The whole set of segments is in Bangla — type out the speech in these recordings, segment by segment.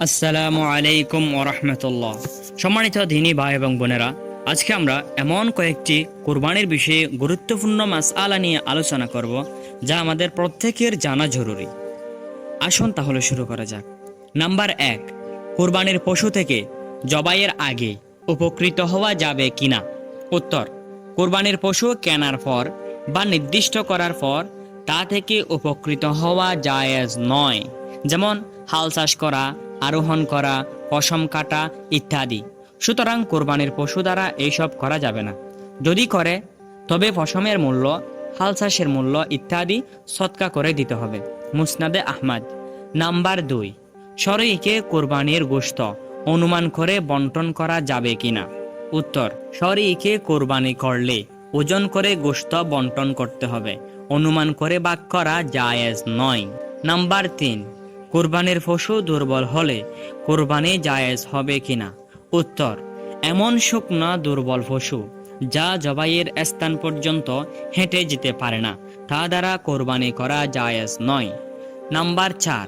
আসসালামু আলাইকুম ওরহমতুল্লাহ সম্মানিত দিনী ভাই এবং বোনেরা, আজকে আমরা এমন কয়েকটি কোরবানির বিষয়ে গুরুত্বপূর্ণ মাসআলা নিয়ে আলোচনা করব, যা আমাদের প্রত্যেকের জানা জরুরি। আসুন তাহলে শুরু করা যাক। নাম্বার এক, কোরবানির পশু থেকে জবাইয়ের আগে উপকৃত হওয়া যাবে কিনা? উত্তর, কোরবানির পশু কেনার পর বা নির্দিষ্ট করার পর তা থেকে উপকৃত হওয়া জায়েজ নয়। যেমন, হাল চাষ করা আরোহণ করা, পশম কাটা ইত্যাদি। সুতরাং কোরবানির পশু দ্বারা এইসব করা যাবে না। যদি করে, তবে পশমের মূল্য, হালসাসের মূল্য ইত্যাদি সৎকা করে দিতে হবে। মুসনাদে আহমদ, নাম্বার দুই। শরীকে কোরবানির গোস্ত অনুমান করে বন্টন করা যাবে কিনা? উত্তর, শরীকে কোরবানি করলে ওজন করে গোশত বন্টন করতে হবে। অনুমান করে বাক করা জায়েজ নয়। নাম্বার তিন। কোরবানির পশু দুর্বল হলে কোরবানি জায়েজ হবে কিনা? উত্তর, এমন শুকনা দুর্বল পশু, যা জবাইয়ের স্থান পর্যন্ত হেঁটে যেতে পারে না, তা দ্বারা কোরবানি করা জায়েজ নয়। নাম্বার চার,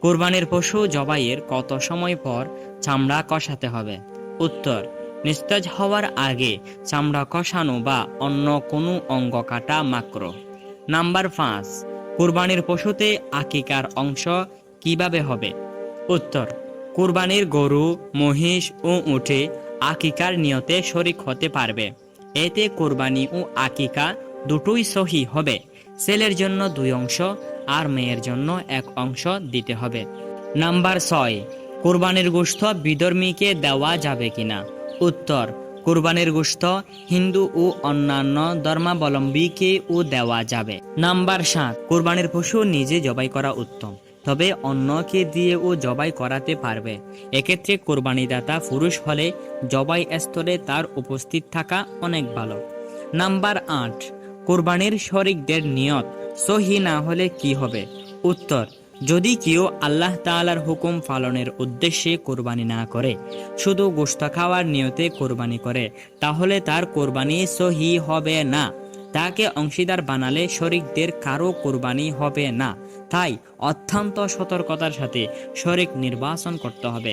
কোরবানির পশু জবাইয়ের কত সময় পর চামড়া কষাতে হবে? উত্তর, নিস্তেজ হওয়ার আগে চামড়া কষানো বা অন্য কোনো অঙ্গ কাটা মাক্র নাম্বার পাঁচ, কোরবানির পশুতে আকিকার অংশ কীভাবে হবে? উত্তর, কুরবানির গরু, মহিষ ও উঠে আকিকার নিয়তে শরিক হতে পারবে। এতে কোরবানি ও আকিকা দুটোই সহি হবে। ছেলের জন্য দুই অংশ আর মেয়ের জন্য এক অংশ দিতে হবে। নাম্বার ছয়, কোরবানির গোশত বিধর্মীকে দেওয়া যাবে কিনা? উত্তর, কোরবানির গোশত হিন্দু ও অন্যান্য ধর্মাবলম্বীকেও দেওয়া যাবে। নাম্বার সাত, কোরবানির পশু নিজে জবাই করা উত্তম। তবে অন্যকে দিয়েও জবাই করাতে পারবে। এক্ষেত্রে কোরবানিদাতা পুরুষ হলে জবাই স্তরে তার উপস্থিত থাকা অনেক ভালো। নাম্বার আট, কোরবানির শরিকদের নিয়ত সহি না হলে কি হবে? উত্তর, যদি কেউ আল্লাহ তাআলার হুকুম পালনের উদ্দেশ্যে কোরবানি না করে, শুধু গোশত খাওয়ার নিয়তে কোরবানি করে, তাহলে তার কোরবানি সহি হবে না। তাকে অংশীদার বানালে শরিকদের কারও কোরবানি হবে না। তাই অত্যন্ত সতর্কতার সাথে শরিক নির্বাচন করতে হবে।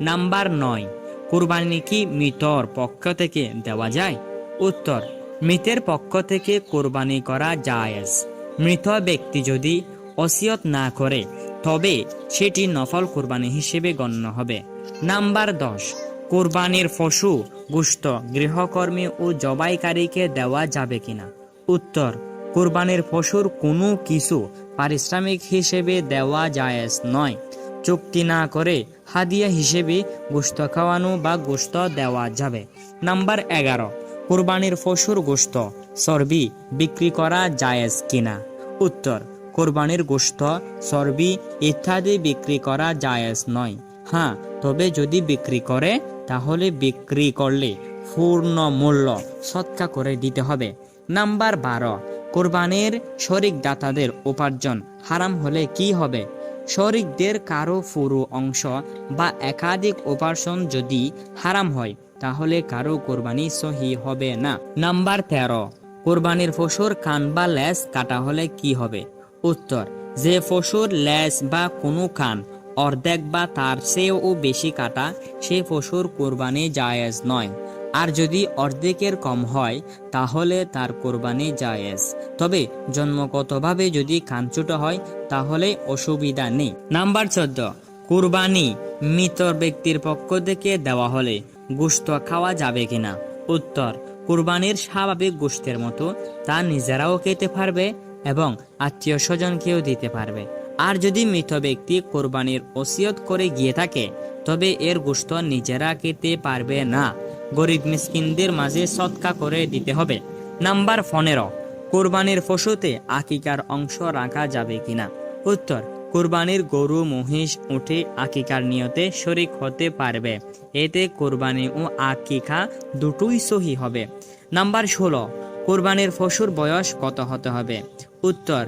নাম্বার নয়, কোরবানি কি মৃতর পক্ষ থেকে দেওয়া যায়? উত্তর, মৃতের পক্ষ থেকে কোরবানি করা জায়েজ। মৃত ব্যক্তি যদি অসিয়ত না করে, তবে সেটি নফল কোরবানি হিসেবে গণ্য হবে। নাম্বার দশ, কোরবানির পশু, গুস্ত, গৃহকর্মী ও জবাইকারীকে দেওয়া যাবে কিনা? উত্তর, কোরবানির পশুর কোনো কিছু পারিশ্রমিক হিসেবে দেওয়া জায়েজ নয়। চুক্তি না করে হাদিয়া হিসেবে গোস্ত খাওয়ানো বা গোস্ত দেওয়া যাবে। নাম্বার এগারো, কোরবানির পশুর গোস্ত চর্বি বিক্রি করা জায়েজ কিনা? উত্তর, কোরবানির গোস্ত চর্বি ইত্যাদি বিক্রি করা জায়েজ নয়। হ্যাঁ তবে যদি বিক্রি করে, তাহলে বিক্রি করলে পূর্ণ মূল্য সৎকা করে দিতে হবে। নাম্বার বারো, কোরবানির শরিক দাতাদের উপার্জন হারাম হলে কি হবে? শরিকদের কারও পুরো অংশ বা একাধিক উপার্জন যদি হারাম হয়, তাহলে কারও কোরবানি সহি হবে না। নাম্বার তেরো, কোরবানির পশুর কান বা লেজ কাটা হলে কি হবে? উত্তর, যে পশুর লেজ বা কোনো কান অর্ধেক বা তার চেয়েও বেশি কাটা, সে পশুর কোরবানি জায়েজ নয়। আর যদি অর্ধেকের কম হয়, তাহলে তার কোরবানি জায়েজ। তবে জন্মগতভাবে যদি কাঞ্চুট হয়, তাহলে অসুবিধা নেই। নাম্বার চোদ্দ। কুরবানি মৃত ব্যক্তির পক্ষ থেকে দেওয়া হলে গোস্ত খাওয়া যাবে কিনা? উত্তর, কোরবানির স্বাভাবিক গোস্তের মতো তা নিজেরাও খেতে পারবে এবং আত্মীয় স্বজনকেও দিতে পারবে। আর যদি মৃত ব্যক্তি কোরবানির ওসিয়ত করে গিয়ে থাকে, তবে এর গোস্ত নিজেরা খেতে পারবে না। গরিব মিসকিনদের মাঝে সৎকা করে দিতে হবে। নাম্বার পনেরো, কোরবানির পশুতে আকিকার অংশ রাখা যাবে কিনা? উত্তর, কোরবানির গরু, মহিষ উঠে আকিকার নিয়তে শরিক হতে পারবে। এতে কোরবানি ও আকিকা দুটোই সহি হবে। নাম্বার ষোলো, কোরবানির পশুর বয়স কত হতে হবে? উত্তর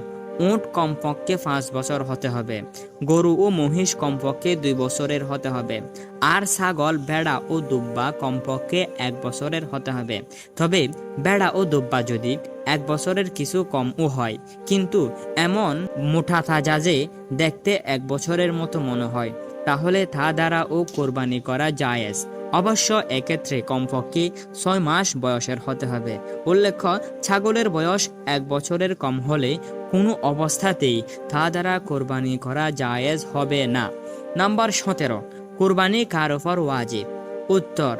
উট কমপক্ষে পাঁচ বছর হতে হবে, গরু ও মহিষ কমপক্ষে দুই বছরের হতে হবে, আর ছাগল, ভেড়া ও দুব্বা কমপক্ষে এক বছরের হতে হবে। তবে ভেড়া ও দুব্বা যদি এক বছরের কিছু কমও হয়, কিন্তু এমন মোটা তাজা যে দেখতে এক বছরের মতো মনে হয়, তাহলে তা দ্বারা ও কোরবানি করা জায়েজ। অবশ্য এক্ষেত্রে কমপক্ষে ছয় মাস বয়সের হতে হবে। উল্লেখ্য, ছাগলের বয়স এক বছরের কম হলে কোনো অবস্থাতেই তা দ্বারা কোরবানি করা জায়েজ হবে না। নাম্বার সতেরো, কোরবানি কার ওপর ওয়াজিব? উত্তর,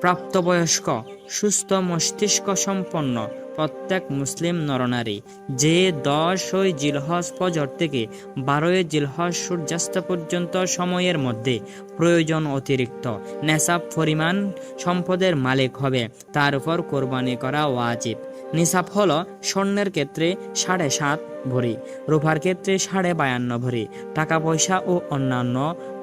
প্রাপ্তবয়স্ক, সুস্থ মস্তিষ্ক সম্পন্ন প্রত্যেক মুসলিম নরনারী যে দশই জিলহজ ফজর থেকে বারোই জিলহজ সূর্যাস্ত পর্যন্ত সময়ের মধ্যে প্রয়োজন অতিরিক্ত নেশাব পরিমাণ সম্পদের মালিক হবে, তার উপর কোরবানি করা ওয়াজিব। নিসাব হল স্বর্ণের ক্ষেত্রে সাড়ে সাত ভরি। রূপার ক্ষেত্রে সাড়ে বায়ান্ন ভরি টাকা পয়সা ও অন্যান্য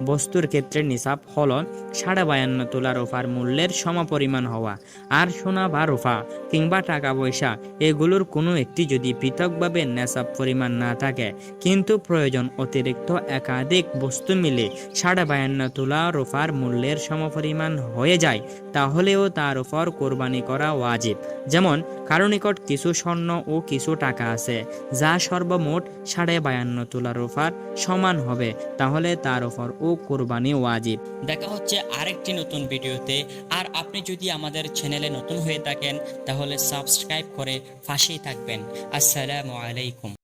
বস্তুর ক্ষেত্রে নিসাব হল সাড়ে বায়ান্ন তোলা রূপার মূল্যের সমপরিমাণ হওয়া। আর সোনা বা রূপা কিংবা টাকা পয়সা এগুলোর কোনো একটি যদি পৃথকভাবে নেশাব পরিমাণ না থাকে, কিন্তু প্রয়োজন অতিরিক্ত একাধিক বস্তু মিলে সাড়ে বায়ান্ন তোলা রূপার মূল্যের সমপরিমাণ হয়ে যায়, তাহলেও তার উপর কোরবানি করা ওয়াজিব। যেমন, কারও নিকট কিছু স্বর্ণ ও কিছু টাকা আছে, যা সর্বমোট সাড়ে বায়ান্ন তোলা রূপার সমান হবে। তাহলে তার ওপর ও কোরবানি ওয়াজিব। দেখা হচ্ছে আরেকটি নতুন ভিডিওতে। আর আপনি যদি আমাদের চ্যানেলে নতুন হয়ে থাকেন, তাহলে সাবস্ক্রাইব করে পাশেই থাকবেন। আসসালামু আলাইকুম।